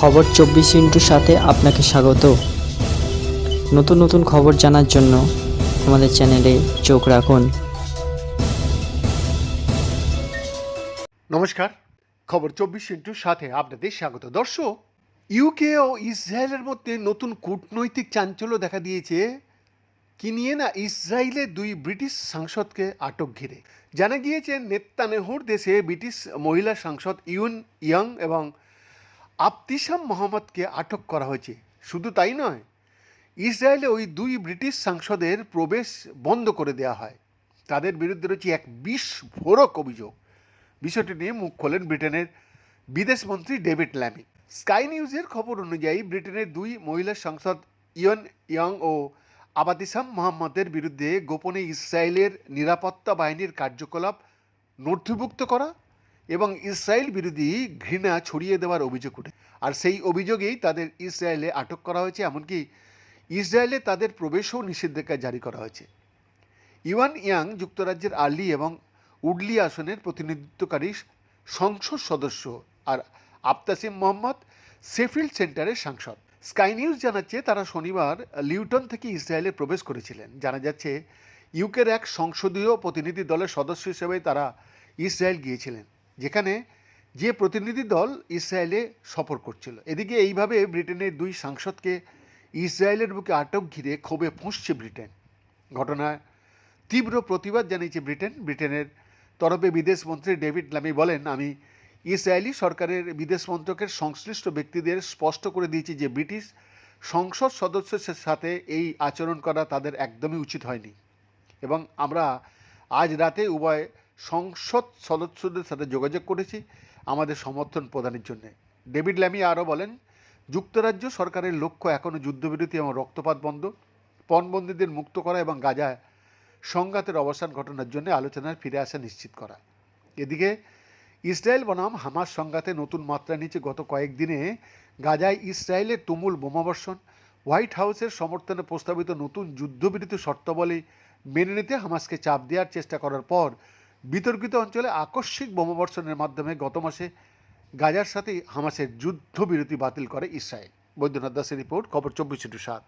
খবর চব্বিশ ইন্টুর সাথে আপনাকে স্বাগত। নতুন নতুন খবর জানার জন্য আমাদের চ্যানেলে চোখ রাখুন। নমস্কার, খবর চব্বিশ ইন্টুর সাথে আপনাদের স্বাগত। দর্শক ইউকে ও ইসরায়েলের মধ্যে নতুন কূটনৈতিক চাঞ্চল্য দেখা দিয়েছে। কি নিয়ে না ইসরায়েলের দুই ব্রিটিশ সাংসদকে আটক ঘিরে। জানা গিয়েছে নেত্তানেহুর দেশে ব্রিটিশ মহিলা সাংসদ ইউন ইয়াং এবং আবতিসাম মোহাম্মদকে আটক করা হয়েছে। শুধু তাই নয়, ইসরায়েলে ওই দুই ব্রিটিশ সাংসদের প্রবেশ বন্ধ করে দেওয়া হয়। তাদের বিরুদ্ধে রয়েছে এক বিস্ফোরক অভিযোগ। বিষয়টি নিয়ে মুখ খোলেন ব্রিটেনের বিদেশমন্ত্রী ডেভিড ল্যামি স্কাই নিউজের খবর অনুযায়ী, ব্রিটেনের দুই মহিলা সাংসদ ইয়ন ইয়ং ও আবাদিসাম মোহাম্মদের বিরুদ্ধে গোপনে ইসরায়েলের নিরাপত্তা বাহিনীর কার্যকলাপ নথিভুক্ত করা এবং ইসরায়েল বিরোধী ঘৃণা ছড়িয়ে দেওয়ার অভিযোগ উঠে। আর সেই অভিযোগেই তাদের ইসরায়েলে আটক করা হয়েছে, এমনকি ইসরায়েলে তাদের প্রবেশও নিষেধাজ্ঞা জারি করা হয়েছে। ইওয়ান ইয়াং যুক্তরাজ্যের আর্লি এবং উডলি আসনের প্রতিনিধিত্বকারী সংসদ সদস্য আর আবতাসিম মোহাম্মদ সেফিল্ড সেন্টারের সাংসদ। স্কাই নিউজ জানাচ্ছে, তারা শনিবার লিউটন থেকে ইসরায়েলে প্রবেশ করেছিলেন। জানা যাচ্ছে, ইউকের এক সংসদীয় প্রতিনিধি দলের সদস্য হিসেবে তারা ইসরায়েল গিয়েছিলেন। যেখানে যে প্রতিনিধি দল ইসরায়েলে সফর করছিল। এদিকে এইভাবে ব্রিটেনের দুই সাংসদকে ইসরায়েলের বুকে আটক ঘিরে ক্ষোভে ফুঁসছে ব্রিটেন। ঘটনায় তীব্র প্রতিবাদ জানিয়েছে ব্রিটেন। ব্রিটেনের তরফে বিদেশমন্ত্রী ডেভিড লামি বলেন, আমি ইসরায়েলি সরকারের বিদেশ মন্ত্রকের সংশ্লিষ্ট ব্যক্তিদের স্পষ্ট করে দিয়েছি যে ব্রিটিশ সংসদ সদস্যের সাথে এই আচরণ করা তাদের একদমই উচিত হয়নি। এবং আমরা আজ রাতে উভয় সংসদ সদস্যদের সাথে যোগাযোগ করেছি আমাদের সমর্থন প্রদানের জন্য। ডেভিড ল্যামি আরও বলেন, যুক্তরাজ্য সরকারের লক্ষ্য এখনও যুদ্ধবিরতি এবং রক্তপাত বন্ধ, পণবন্দীদের মুক্ত করা এবং গাজায় সংঘাতের অবসান ঘটনার জন্য আলোচনায় ফিরে আসা নিশ্চিত করা। এদিকে, ইসরায়েল বনাম হামাস সংঘাতে নতুন মাত্রা নিচে গত কয়েকদিনে গাজায় ইসরায়েলের তুমুল বোমাবর্ষণ, হোয়াইট হাউসের সমর্থনে প্রস্তাবিত নতুন যুদ্ধবিরতি শর্তাবলী মেনে নিতে হামাসকে চাপ দেওয়ার চেষ্টা করার পর বিতর্কিত অঞ্চলে আকস্মিক বোমাবর্ষণের মাধ্যমে গত মাসে গাজার সাথে হামাসের যুদ্ধবিরতি বাতিল করে ইসরায়েল। বৈদ্যনাথ দাসের রিপোর্ট, খবর চব্বিশ সাত।